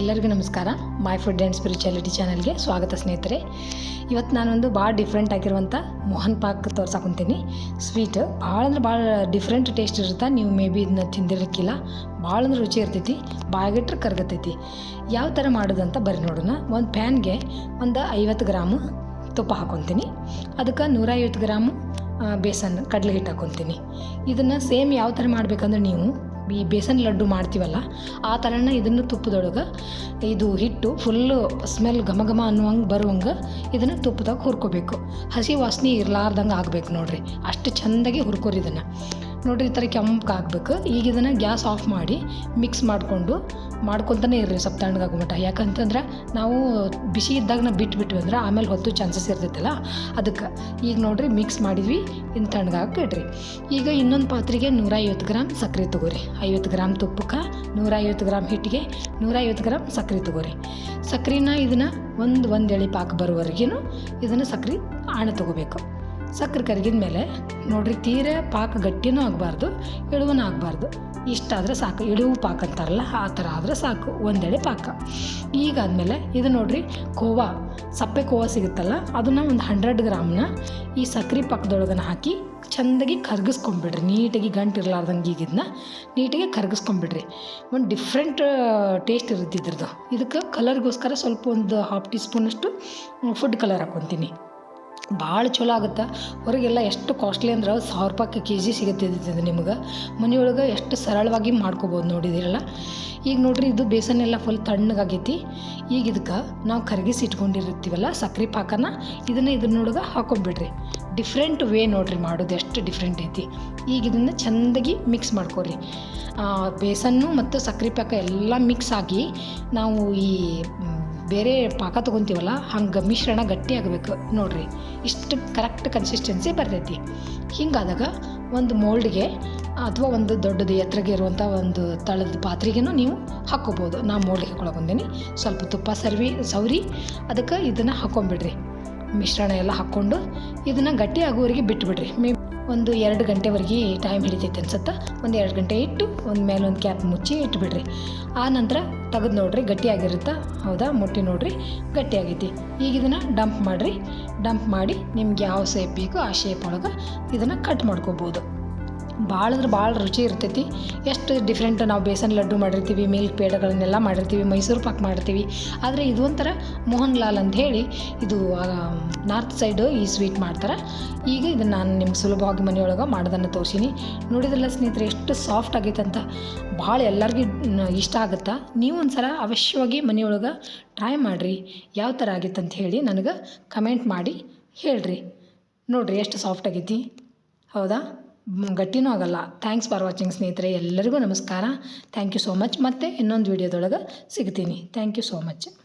ಎಲ್ಲರಿಗೂ ನಮಸ್ಕಾರ. My food and spirituality ಚಾನಲ್ಗೆ ಸ್ವಾಗತ ಸ್ನೇಹಿತರೆ. ಇವತ್ತು ನಾನೊಂದು ಭಾಳ ಡಿಫ್ರೆಂಟ್ ಆಗಿರುವಂಥ ಮೋಹನ್ ಪಾಕ್ ತೋರ್ಸಾಕೊಂತೀನಿ. ಸ್ವೀಟ್ ಭಾಳ ಅಂದ್ರೆ ಭಾಳ ಡಿಫ್ರೆಂಟ್ ಟೇಸ್ಟ್ ಇರುತ್ತೆ. ನೀವು ಮೇ ಬಿ ಇದನ್ನ ತಿಂದಿರಕ್ಕಿಲ್ಲ ಭಾಳ ಅಂದ್ರೆ ರುಚಿ ಇರ್ತೈತಿ. ಬಾಯಿಗಿಟ್ರೆ ಕರ್ಗತೈತಿ. ಯಾವ ಥರ ಮಾಡೋದಂತ ಬರ್ರಿ ನೋಡೋಣ. ಒಂದು ಪ್ಯಾನ್ಗೆ ಒಂದು ಐವತ್ತು ಗ್ರಾಮ್ ತುಪ್ಪ ಹಾಕೊತೀನಿ. ಅದಕ್ಕೆ ನೂರೈವತ್ತು ಗ್ರಾಮು ಬೇಸನ್ ಕಡಲೆ ಹಿಟ್ಟು ಹಾಕೊತೀನಿ. ಇದನ್ನು ಸೇಮ್ ಯಾವ ಥರ ಮಾಡಬೇಕಂದ್ರೆ ನೀವು ಈ ಬೇಸನ್ ಲಡ್ಡು ಮಾಡ್ತೀವಲ್ಲ, ಆ ಥರನ ಇದನ್ನು ತುಪ್ಪದೊಳಗೆ ಇದು ಹಿಟ್ಟು ಫುಲ್ಲು ಸ್ಮೆಲ್ ಘಮ ಘಮ ಅನ್ನುವಂಗೆ ಬರುವಂಗೆ ಇದನ್ನು ತುಪ್ಪದಾಗ ಹುರ್ಕೋಬೇಕು. ಹಸಿ ವಾಸನೆ ಇರಲಾರ್ದಂಗೆ ಆಗಬೇಕು ನೋಡ್ರಿ. ಅಷ್ಟು ಚೆಂದಾಗಿ ಹುರ್ಕೋರಿ ಇದನ್ನು. ನೋಡ್ರಿ ಈ ಥರ ಕೆಂಪಗೆ ಹಾಕ್ಬೇಕು. ಈಗ ಇದನ್ನು ಗ್ಯಾಸ್ ಆಫ್ ಮಾಡಿ ಮಿಕ್ಸ್ ಮಾಡಿಕೊಂಡು ಮಾಡ್ಕೊತಾನೆ ಇರ್ರಿ ಸ್ವಲ್ಪ ತಣ್ಣಗಾಗೋ ಮಟ್ಟ ಯಾಕಂತಂದ್ರೆ ನಾವು ಬಿಸಿ ಇದ್ದಾಗ ನಾವು ಬಿಟ್ಬಿಟ್ವಿ ಅಂದ್ರೆ ಆಮೇಲೆ ಹೊತ್ತು ಚಾನ್ಸಸ್ ಇರ್ತೈತಲ್ಲ. ಅದಕ್ಕೆ ಈಗ ನೋಡಿರಿ ಮಿಕ್ಸ್ ಮಾಡಿದ್ವಿ ಇನ್ನು ತಣ್ಣಗಾಕಿ ಇಡ್ರಿ. ಈಗ ಇನ್ನೊಂದು ಪಾತ್ರೆಗೆ ನೂರೈವತ್ತು ಗ್ರಾಮ್ ಸಕ್ಕರೆ ತೊಗೋರಿ. ಐವತ್ತು ಗ್ರಾಮ್ ತುಪ್ಪಕ್ಕೆ, ನೂರೈವತ್ತು ಗ್ರಾಮ್ ಹಿಟ್ಟಿಗೆ, ನೂರೈವತ್ತು ಗ್ರಾಮ್ ಸಕ್ಕರೆ ತೊಗೋರಿ. ಸಕ್ಕರೆನ ಇದನ್ನು ಒಂದು ಒಂದು ಎಳೆ ಪಾಕ ಬರುವವರೆಗೇನು ಇದನ್ನು ಸಕ್ಕರೆ ಆಣ ತೊಗೋಬೇಕು. ಸಕ್ಕರೆ ಕರಗಿದ ಮೇಲೆ ನೋಡ್ರಿ ತೀರ ಪಾಕ ಗಟ್ಟಿನೂ ಆಗಬಾರ್ದು ಇಳುವನೂ ಆಗಬಾರ್ದು. ಇಷ್ಟಾದರೆ ಸಾಕು. ಇಳುವು ಪಾಕ ಅಂತಾರಲ್ಲ, ಆ ಥರ ಆದರೆ ಸಾಕು. ಒಂದೆಳೆ ಪಾಕ. ಈಗಾದಮೇಲೆ ಇದು ನೋಡ್ರಿ, ಕೋವಾ. ಸಪ್ಪೆ ಕೋವಾ ಸಿಗುತ್ತಲ್ಲ, ಅದನ್ನು ಒಂದು ಹಂಡ್ರೆಡ್ ಗ್ರಾಮ್ನ ಈ ಸಕ್ಕರೆ ಪಾಕದೊಳಗನ ಹಾಕಿ ಚೆಂದಾಗಿ ಕರ್ಗಿಸ್ಕೊಂಬಿಡ್ರಿ. ನೀಟಾಗಿ ಗಂಟು ಇರಲಾರ್ದಂಗೆ ಈಗ ಇದನ್ನ ನೀಟಾಗಿ ಕರ್ಗಿಸ್ಕೊಂಬಿಡ್ರಿ. ಒಂದು ಡಿಫ್ರೆಂಟ್ ಟೇಸ್ಟ್ ಇರುತ್ತೆ ಇದ್ರದ್ದು. ಇದಕ್ಕೆ ಕಲರ್ಗೋಸ್ಕರ ಸ್ವಲ್ಪ ಒಂದು ಹಾಫ್ ಟೀ ಸ್ಪೂನಷ್ಟು ಫುಡ್ ಕಲರ್ ಹಾಕ್ಕೊತೀನಿ. ಭಾಳ ಚಲೋ ಆಗುತ್ತೆ. ಹೊರಗೆಲ್ಲ ಎಷ್ಟು ಕಾಸ್ಟ್ಲಿ ಅಂದ್ರೆ ಸಾವಿರ ರೂಪಾಯಿ ಕೆ ಜಿ ಸಿಗುತ್ತೆ ಇದು ನಿಮ್ಗೆ. ಮನೆಯೊಳಗೆ ಎಷ್ಟು ಸರಳವಾಗಿ ಮಾಡ್ಕೋಬೋದು ನೋಡಿದಿರಲ್ಲ ಈಗ ನೋಡ್ರಿ ಇದು ಬೇಸನ್ ಎಲ್ಲ ಫುಲ್ ತಣ್ಣಗಾಗೈತಿ. ಈಗ ಇದಕ್ಕೆ ನಾವು ಕರಗಿಸಿ ಇಟ್ಕೊಂಡಿರ್ತೀವಲ್ಲ ಸಕ್ಕರೆ ಪಾಕನ, ಇದನ್ನು ಇದ್ರನ್ನೊಳಗೆ ಹಾಕೊಂಡ್ಬಿಡ್ರಿ ಡಿಫ್ರೆಂಟ್ ವೇ ನೋಡ್ರಿ ಮಾಡೋದು ಎಷ್ಟು ಡಿಫ್ರೆಂಟ್ ಐತಿ. ಈಗ ಇದನ್ನು ಚೆಂದಾಗಿ ಮಿಕ್ಸ್ ಮಾಡ್ಕೊರಿ. ಬೇಸನ್ನು ಮತ್ತು ಸಕ್ಕರೆ ಪಾಕ ಎಲ್ಲ ಮಿಕ್ಸ್ ಆಗಿ ನಾವು ಈ ಬೇರೆ ಪಾಕ ತೊಗೊತೀವಲ್ಲ, ಹಂಗೆ ಮಿಶ್ರಣ ಗಟ್ಟಿ ಆಗಬೇಕು. ನೋಡಿರಿ, ಇಷ್ಟು ಕರೆಕ್ಟ್ ಕನ್ಸಿಸ್ಟೆನ್ಸಿ ಬರ್ತೈತಿ. ಹಿಂಗಾದಾಗ ಒಂದು ಮೋಲ್ಡ್ಗೆ ಅಥವಾ ಒಂದು ದೊಡ್ಡದು ಎತ್ತರಗೆ ಇರುವಂಥ ಒಂದು ತಳದ ಪಾತ್ರೆಗೇನು ನೀವು ಹಾಕ್ಕೋಬೋದು ನಾ ಮೋಲ್ಡ್ಗೆ ಹಾಕೊಳಕ್ಕೆ ಬಂದೀನಿ. ಸ್ವಲ್ಪ ತುಪ್ಪ ಸರ್ವಿ ಸೌರಿ ಅದಕ್ಕೆ ಇದನ್ನು ಹಾಕೊಂಬಿಡ್ರಿ. ಮಿಶ್ರಣ ಎಲ್ಲ ಹಾಕ್ಕೊಂಡು ಇದನ್ನು ಗಟ್ಟಿ ಆಗೋವರೆಗೆ ಬಿಟ್ಬಿಡ್ರಿ. ಮೇ ಒಂದು ಎರಡು ಗಂಟೆವರೆಗೆ ಟೈಮ್ ಹಿಡಿತೈತೆ ಅನ್ಸುತ್ತೆ? ಒಂದು ಎರಡು ಗಂಟೆ ಇಟ್ಟು ಒಂದು ಮೇಲೆ ಒಂದು ಕ್ಯಾಪ್ ಮುಚ್ಚಿ ಇಟ್ಬಿಡ್ರಿ. ಆ ನಂತರ ತೆಗೆದು ನೋಡ್ರಿ, ಗಟ್ಟಿಯಾಗಿರುತ್ತೆ? ಹೌದಾ? ಮುಟ್ಟಿ ನೋಡ್ರಿ, ಗಟ್ಟಿಯಾಗೈತಿ. ಈಗ ಇದನ್ನು ಡಂಪ್ ಮಾಡಿರಿ. ಡಂಪ್ ಮಾಡಿ ನಿಮ್ಗೆ ಯಾವ ಶೇಪ್ ಬೇಕೋ ಆ ಶೇಪ್ ಒಳಗೆ ಇದನ್ನು ಕಟ್ ಮಾಡ್ಕೋಬೋದು. ಭಾಳ ಅಂದ್ರೆ ಭಾಳ ರುಚಿ ಇರ್ತೈತಿ. ಎಷ್ಟು ಡಿಫ್ರೆಂಟ್ ನಾವು ಬೇಸನ್ ಲಡ್ಡು ಮಾಡಿರ್ತೀವಿ ಮಿಲ್ಕ್ ಪೇಡಗಳನ್ನೆಲ್ಲ ಮಾಡಿರ್ತೀವಿ, ಮೈಸೂರು ಪಾಕ್ ಮಾಡಿರ್ತೀವಿ. ಆದರೆ ಇದು ಒಂಥರ ಮೋಹನ್ ಲಾಲ್ ಅಂತ ಹೇಳಿ ಇದು ನಾರ್ತ್ ಸೈಡು ಈ ಸ್ವೀಟ್ ಮಾಡ್ತಾರೆ. ಈಗ ಇದನ್ನು ನಾನು ನಿಮ್ಮ ಸುಲಭವಾಗಿ ಮನೆಯೊಳಗೆ ಮಾಡೋದನ್ನು ತೋರಿಸೀನಿ. ನೋಡಿದ್ರಲ್ಲ ಸ್ನೇಹಿತರೆ, ಎಷ್ಟು ಸಾಫ್ಟ್ ಆಗೈತೆ ಅಂತ ಭಾಳ ಎಲ್ಲರಿಗೂ ಇಷ್ಟ ಆಗುತ್ತಾ. ನೀವು ಒಂದ್ಸಲ ಅವಶ್ಯವಾಗಿ ಮನೆಯೊಳಗೆ ಟ್ರೈ ಮಾಡಿರಿ. ಯಾವ ಥರ ಆಗಿತ್ತು ಅಂತ ಹೇಳಿ ನನಗೆ ಕಮೆಂಟ್ ಮಾಡಿ ಹೇಳ್ರಿ. ನೋಡಿರಿ, ಎಷ್ಟು ಸಾಫ್ಟ್ ಆಗೈತಿ. ಹೌದಾ? ಗಟ್ಟಿನೂ ಆಗಲ್ಲ. ಥ್ಯಾಂಕ್ಸ್ ಫಾರ್ ವಾಚಿಂಗ್ ಸ್ನೇಹಿತರೆ, ಎಲ್ಲರಿಗೂ ನಮಸ್ಕಾರ. ಥ್ಯಾಂಕ್ ಯು ಸೋ ಮಚ್ ಮತ್ತೆ ಇನ್ನೊಂದು ವೀಡಿಯೋದೊಳಗೆ ಸಿಗ್ತೀನಿ. Thank you so much